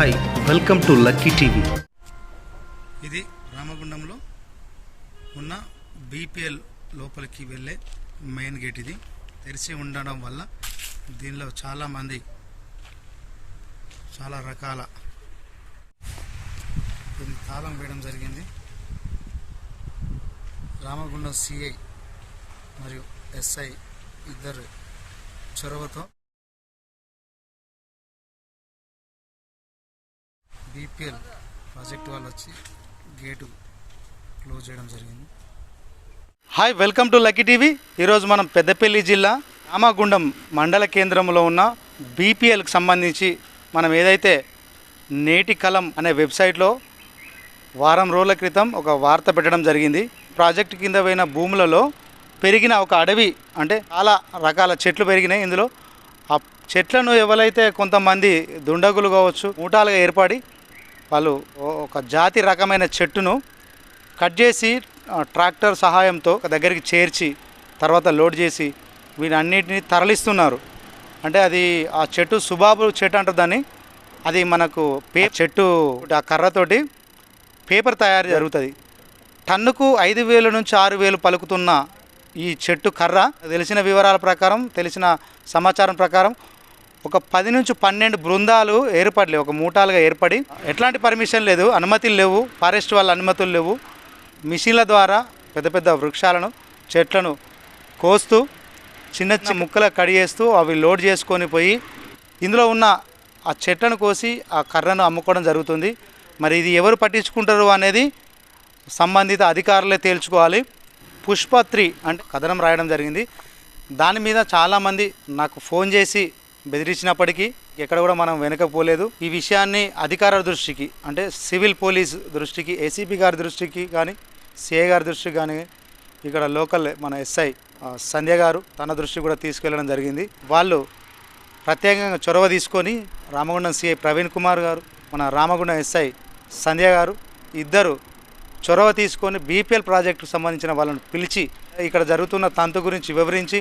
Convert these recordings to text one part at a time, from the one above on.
Hi welcome to lucky TV. ఇది రామగుండంలో ఉన్న బీపీఎల్ లోపలికి వెళ్ళే మెయిన్ గేట్ ఇది. తెరిచి ఉండడం వల్ల దీనిలో చాలామంది చాలా రకాల దీన్ని తాళం వేయడం జరిగింది. రామగుండం సిఐ మరియు ఎస్ఐ ఇద్దరు చొరవతో బీపీఎల్ ప్రాజెక్ట్ వాళ్ళు వచ్చి గేటు క్లోజ్ చేయడం జరిగింది. Hi welcome to lucky TV ఈరోజు మనం పెద్దపల్లి జిల్లా రామగుండం మండల కేంద్రంలో ఉన్న బీపీఎల్కి సంబంధించి మనం ఏదైతే నేటి కలం అనే వెబ్సైట్లో వారం రోజుల క్రితం ఒక వార్త పెట్టడం జరిగింది. ప్రాజెక్టు కింద పోయిన భూములలో పెరిగిన ఒక అడవి అంటే చాలా రకాల చెట్లు పెరిగినాయి. ఇందులో ఆ చెట్లను ఎవరైతే కొంతమంది దుండగులు కావచ్చు మూటాలుగా ఏర్పడి వాళ్ళు ఒక జాతి రకమైన చెట్టును కట్ చేసి ట్రాక్టర్ సహాయంతో ఒక దగ్గరికి చేర్చి తర్వాత లోడ్ చేసి వీటన్నిటిని తరలిస్తున్నారు. అంటే అది ఆ చెట్టు సుబాబు చెట్టు అంటారు దాన్ని. అది మనకు పే చెట్టు ఆ కర్రతోటి పేపర్ తయారు జరుగుతుంది. టన్నుకు ఐదు వేల నుంచి ఆరు వేలు పలుకుతున్న ఈ చెట్టు కర్ర తెలిసిన వివరాల ప్రకారం తెలిసిన సమాచారం ప్రకారం ఒక పది నుంచి పన్నెండు బృందాలు ఏర్పడలేవు ఒక మూటాలుగా ఏర్పడి. ఎట్లాంటి పర్మిషన్ లేదు అనుమతులు లేవు ఫారెస్ట్ వాళ్ళ అనుమతులు లేవు. మిషన్ల ద్వారా పెద్ద పెద్ద వృక్షాలను చెట్లను కోస్తూ చిన్న చిన్న ముక్కలు కడిగేస్తూ అవి లోడ్ చేసుకొని పోయి ఇందులో ఉన్న ఆ చెట్లను కోసి ఆ కర్రను అమ్ముకోవడం జరుగుతుంది. మరి ఇది ఎవరు పట్టించుకుంటారు అనేది సంబంధిత అధికారులే తేల్చుకోవాలి. పుష్ప త్రీ అంటే కథనం రాయడం జరిగింది. దాని మీద చాలామంది నాకు ఫోన్ చేసి బెదిరించినప్పటికీ ఎక్కడ కూడా మనం వెనకపోలేదు ఈ విషయాన్ని అధికారుల దృష్టికి అంటే సివిల్ పోలీస్ దృష్టికి ఏసీపీ గారి దృష్టికి కానీ సిఐ గారి దృష్టికి కానీ ఇక్కడ లోకల్ మన ఎస్ఐ సంధ్య గారు తన దృష్టికి కూడా తీసుకెళ్ళడం జరిగింది. వాళ్ళు ప్రత్యేకంగా చొరవ తీసుకొని రామగుండం సిఐ ప్రవీణ్ కుమార్ గారు మన రామగుండం ఎస్ఐ సంధ్య గారు ఇద్దరు చొరవ తీసుకొని బీపీఎల్ ప్రాజెక్టుకు సంబంధించిన వాళ్ళని పిలిచి ఇక్కడ జరుగుతున్న తంతు గురించి వివరించి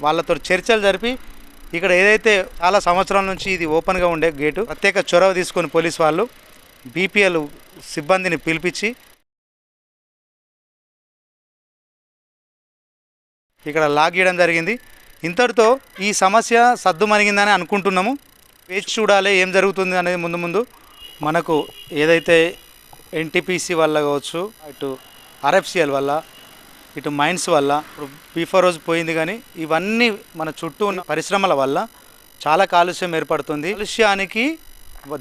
వాళ్ళతో చర్చలు జరిపి ఇక్కడ ఏదైతే చాలా సంవత్సరాల నుంచి ఇది ఓపెన్గా ఉండే గేటు ప్రత్యేక చొరవ తీసుకొని పోలీస్ వాళ్ళు బీపీఎల్ సిబ్బందిని పిలిపించి ఇక్కడ లాగ్ జరిగింది. ఇంతటితో ఈ సమస్య సద్దుమణిగిందని అనుకుంటున్నాము. వేచి చూడాలి ఏం జరుగుతుంది అనేది ముందు ముందు మనకు ఏదైతే ఎన్టీపీసీ వల్ల కావచ్చు అటు ఆర్ఎఫ్సిఎల్ వల్ల ఇటు మైన్స్ వల్ల ఇప్పుడు బీఫోర్ రోజు పోయింది కానీ ఇవన్నీ మన చుట్టూ ఉన్న పరిశ్రమల వల్ల చాలా కాలుష్యం ఏర్పడుతుంది. కాలుష్యానికి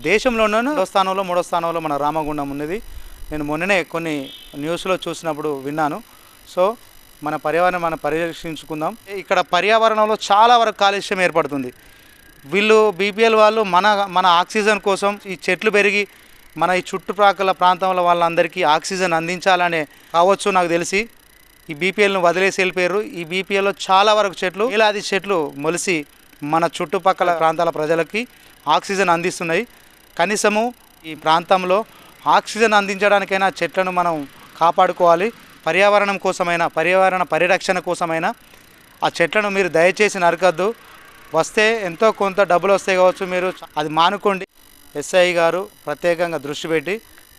దేశంలోనూ రెండో స్థానంలో మూడో స్థానంలో మన రామగుండం ఉన్నది. నేను మొన్ననే కొన్ని న్యూస్లో చూసినప్పుడు విన్నాను. సో మన పర్యావరణం మనం పరిరక్షించుకుందాం. ఇక్కడ పర్యావరణంలో చాలా వరకు కాలుష్యం ఏర్పడుతుంది. వీళ్ళు బీపీఎల్ వాళ్ళు మన మన ఆక్సిజన్ కోసం ఈ చెట్లు పెరిగి మన ఈ చుట్టుప్రక్కల ప్రాంతంలో వాళ్ళందరికీ ఆక్సిజన్ అందించాలనే కావచ్చు నాకు తెలిసి. ఈ బీపీఎల్ను వదిలేసి వెళ్ళిపోయారు. ఈ బీపీఎల్లో చాలా వరకు చెట్లు వేలాది చెట్లు మొలిసి మన చుట్టుపక్కల ప్రాంతాల ప్రజలకి ఆక్సిజన్ అందిస్తున్నాయి. కనీసము ఈ ప్రాంతంలో ఆక్సిజన్ అందించడానికైనా చెట్లను మనం కాపాడుకోవాలి. పర్యావరణం కోసమైనా పర్యావరణ పరిరక్షణ కోసమైనా ఆ చెట్లను మీరు దయచేసి నరకద్దు. వస్తే ఎంతో కొంత డబ్బులు వస్తాయి కావచ్చు మీరు. అది మానుకోండి. ఎస్ఐ గారు ప్రత్యేకంగా దృష్టి పెట్టి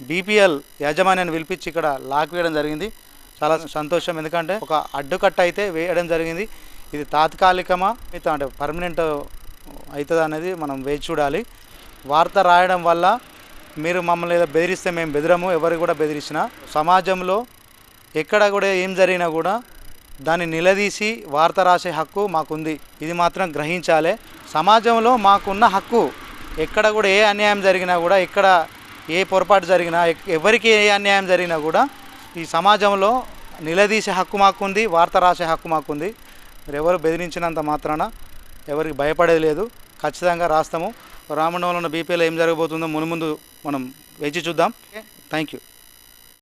బీపీఎల్ యాజమాన్యాన్ని పిలిపించి ఇక్కడ లాక్ వేయడం జరిగింది. చాలా సంతోషం. ఎందుకంటే ఒక అడ్డుకట్ట అయితే వేయడం జరిగింది. ఇది తాత్కాలికమా? మిగతా అంటే పర్మనెంట్ అవుతుంది అనేది మనం వేచి చూడాలి. వార్త రాయడం వల్ల మీరు మమ్మల్ని ఏదో బెదిరిస్తే మేము బెదిరము. ఎవరు కూడా బెదిరించినా. సమాజంలో ఎక్కడ కూడా ఏం జరిగినా కూడా దాన్ని నిలదీసి వార్త రాసే హక్కు మాకుంది. ఇది మాత్రం గ్రహించాలి. సమాజంలో మాకున్న హక్కు ఎక్కడ కూడా ఏ అన్యాయం జరిగినా కూడా ఎక్కడ ఏ పొరపాటు జరిగినా ఎవరికి ఏ అన్యాయం జరిగినా కూడా ఈ సమాజంలో నిలదీసే హక్కు మాకుంది వార్త రాసే హక్కు మాకుంది. మీరు ఎవరు బెదిరించినంత మాత్రాన ఎవరికి భయపడేది లేదు. ఖచ్చితంగా రాస్తాము. రామమండలంలో ఉన్న బీపీలో ఏం జరగబోతుందో మునుముందు మనం వేచి చూద్దాం. Thank you